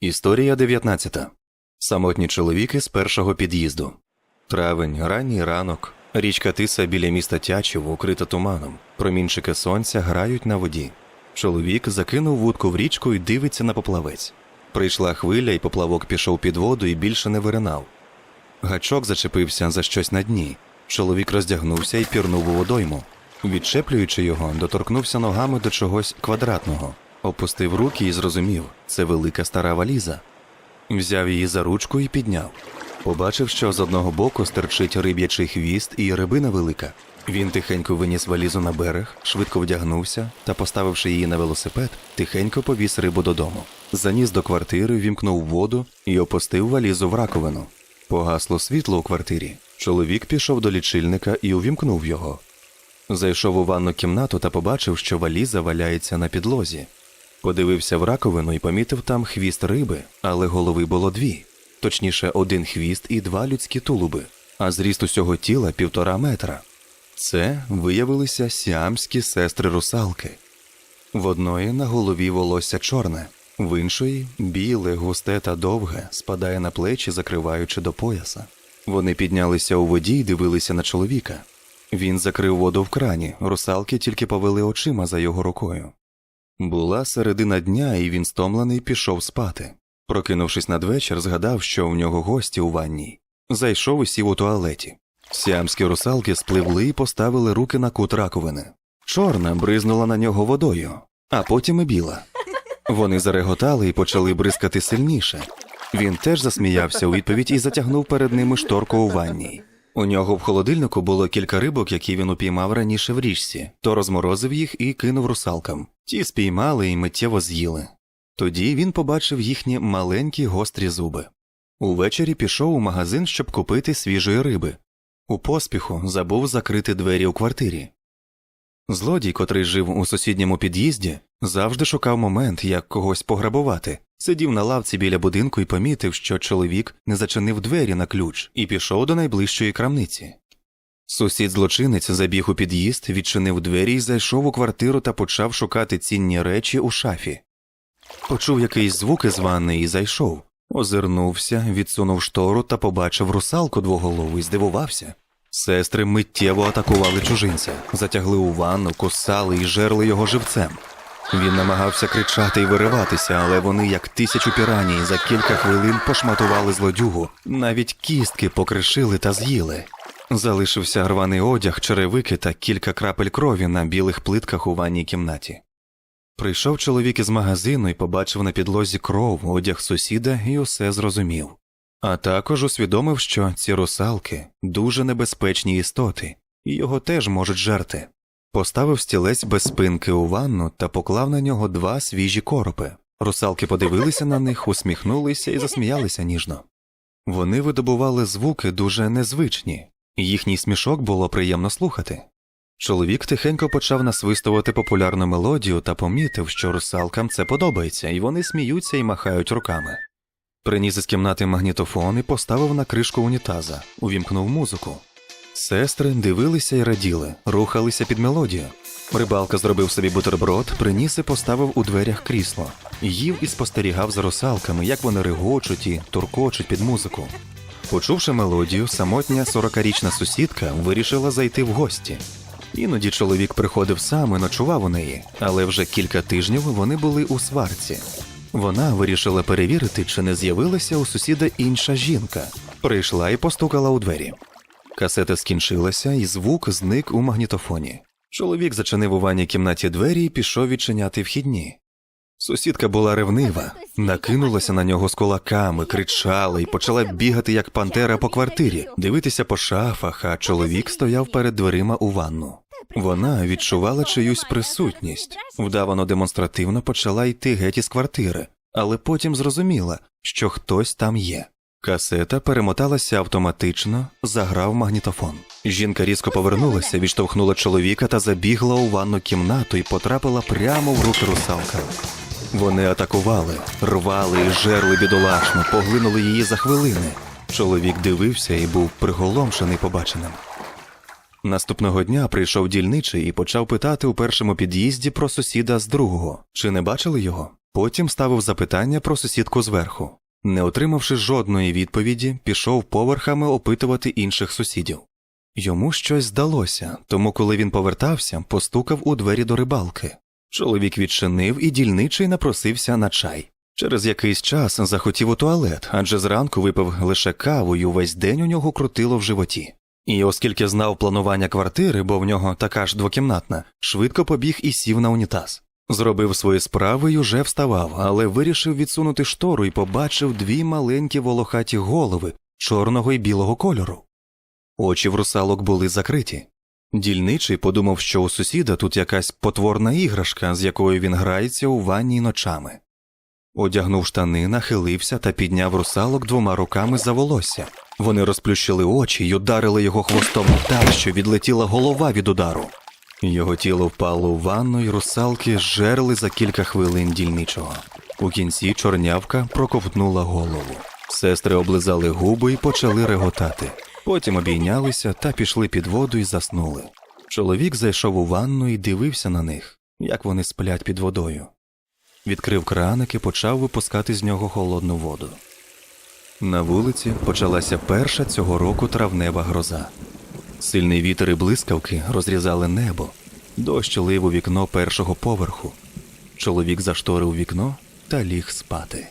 Історія 19. Самотні чоловіки з першого під'їзду. Травень, ранній ранок. Річка Тиса біля міста Тячів укрита туманом. Промінчики сонця грають на воді. Чоловік закинув вудку в річку і дивиться на поплавець. Прийшла хвиля, і поплавок пішов під воду і більше не виринав. Гачок зачепився за щось на дні. Чоловік роздягнувся і пірнув у водойму. Відчеплюючи його, доторкнувся ногами до чогось квадратного, опустив руки і зрозумів це велика стара валіза. Взяв її за ручку і підняв. Побачив, що з одного боку стирчить риб'ячий хвіст і рибина велика. Він тихенько виніс валізу на берег, швидко вдягнувся та, поставивши її на велосипед, тихенько повіз рибу додому. Заніс до квартири, вімкнув воду і опустив валізу в раковину. Погасло світло у квартирі. Чоловік пішов до лічильника і увімкнув його. Зайшов у ванну кімнату та побачив, що валіза валяється на підлозі. Подивився в раковину і помітив там хвіст риби, але голови було дві. Точніше, один хвіст і два людські тулуби, а зріст усього тіла півтора метра. Це виявилися сіамські сестри русалки. В одної на голові волосся чорне, в іншої біле, густе та довге, спадає на плечі, закриваючи до пояса. Вони піднялися у воді і дивилися на чоловіка. Він закрив воду в крані, русалки тільки повели очима за його рукою. Була середина дня, і він стомлений пішов спати. Прокинувшись надвечір, згадав, що в нього гості у ванній. Зайшов і сів у туалеті. Сіамські русалки спливли і поставили руки на кут раковини. Чорна бризнула на нього водою, а потім і біла. Вони зареготали і почали бризкати сильніше. Він теж засміявся у відповідь і затягнув перед ними шторку у ванній. У нього в холодильнику було кілька рибок, які він упіймав раніше в річці, то розморозив їх і кинув русалкам. Ті спіймали і миттєво з'їли. Тоді він побачив їхні маленькі гострі зуби. Увечері пішов у магазин, щоб купити свіжої риби. У поспіху забув закрити двері у квартирі. Злодій, котрий жив у сусідньому під'їзді, завжди шукав момент, як когось пограбувати. Сидів на лавці біля будинку і помітив, що чоловік не зачинив двері на ключ і пішов до найближчої крамниці. Сусід злочинець забіг у під'їзд, відчинив двері і зайшов у квартиру та почав шукати цінні речі у шафі. Почув якийсь звук із ванни і зайшов. Озирнувся, відсунув штору та побачив русалку двоголову і здивувався. Сестри миттєво атакували чужинця, затягли у ванну, кусали і жерли його живцем. Він намагався кричати і вириватися, але вони, як тисячу піраній, за кілька хвилин пошматували злодюгу, навіть кістки покришили та з'їли. Залишився рваний одяг, черевики та кілька крапель крові на білих плитках у ванній кімнаті. Прийшов чоловік із магазину і побачив на підлозі кров, одяг сусіда і усе зрозумів. А також усвідомив, що ці русалки дуже небезпечні істоти, і його теж можуть жерти. Поставив стілець без спинки у ванну та поклав на нього два свіжі коропи. Русалки подивилися на них, усміхнулися і засміялися ніжно. Вони видобували звуки дуже незвичні, їхній смішок було приємно слухати. Чоловік тихенько почав насвистувати популярну мелодію та помітив, що русалкам це подобається, і вони сміються і махають руками. Приніс із кімнати магнітофон і поставив на кришку унітаза, увімкнув музику. Сестри дивилися і раділи, рухалися під мелодію. Рибалка зробив собі бутерброд, приніс і поставив у дверях крісло, їв і спостерігав за русалками, як вони регочуть і туркочуть під музику. Почувши мелодію, самотня сорокарічна сусідка вирішила зайти в гості. Іноді чоловік приходив сам і ночував у неї, але вже кілька тижнів вони були у сварці. Вона вирішила перевірити, чи не з'явилася у сусіда інша жінка. Прийшла і постукала у двері. Касета скінчилася, і звук зник у магнітофоні. Чоловік зачинив у ванній кімнаті двері і пішов відчиняти вхідні. Сусідка була ревнива, накинулася на нього з кулаками, кричала і почала бігати, як пантера по квартирі, дивитися по шафах, а чоловік стояв перед дверима у ванну. Вона відчувала чиюсь присутність, вдавано демонстративно почала йти геть із квартири, але потім зрозуміла, що хтось там є. Касета перемоталася автоматично, заграв магнітофон. Жінка різко повернулася, відштовхнула чоловіка та забігла у ванну кімнату і потрапила прямо в руки русалка. Вони атакували, рвали і жерли бідолашну, поглинули її за хвилини. Чоловік дивився і був приголомшений побаченим. Наступного дня прийшов дільничий і почав питати у першому під'їзді про сусіда з другого, чи не бачили його. Потім ставив запитання про сусідку зверху. Не отримавши жодної відповіді, пішов поверхами опитувати інших сусідів. Йому щось здалося, тому коли він повертався, постукав у двері до рибалки. Чоловік відчинив і дільничий напросився на чай. Через якийсь час захотів у туалет, адже зранку випив лише каву і увесь день у нього крутило в животі. І оскільки знав планування квартири, бо в нього така ж двокімнатна, швидко побіг і сів на унітаз. Зробив свої справи й уже вставав, але вирішив відсунути штору і побачив дві маленькі волохаті голови чорного і білого кольору. Очі в русалок були закриті. Дільничий подумав, що у сусіда тут якась потворна іграшка, з якою він грається у ванні ночами. Одягнув штани, нахилився та підняв русалок двома руками за волосся. Вони розплющили очі й ударили його хвостом так, що відлетіла голова від удару. Його тіло впало у ванну, і русалки жерли за кілька хвилин дільничого. У кінці чорнявка проковтнула голову. Сестри облизали губи і почали реготати. Потім обійнялися та пішли під воду і заснули. Чоловік зайшов у ванну і дивився на них, як вони сплять під водою. Відкрив краник і почав випускати з нього холодну воду. На вулиці почалася перша цього року травнева гроза. Сильний вітер і блискавки розрізали небо, дощ лив у вікно першого поверху. Чоловік зашторив вікно та ліг спати.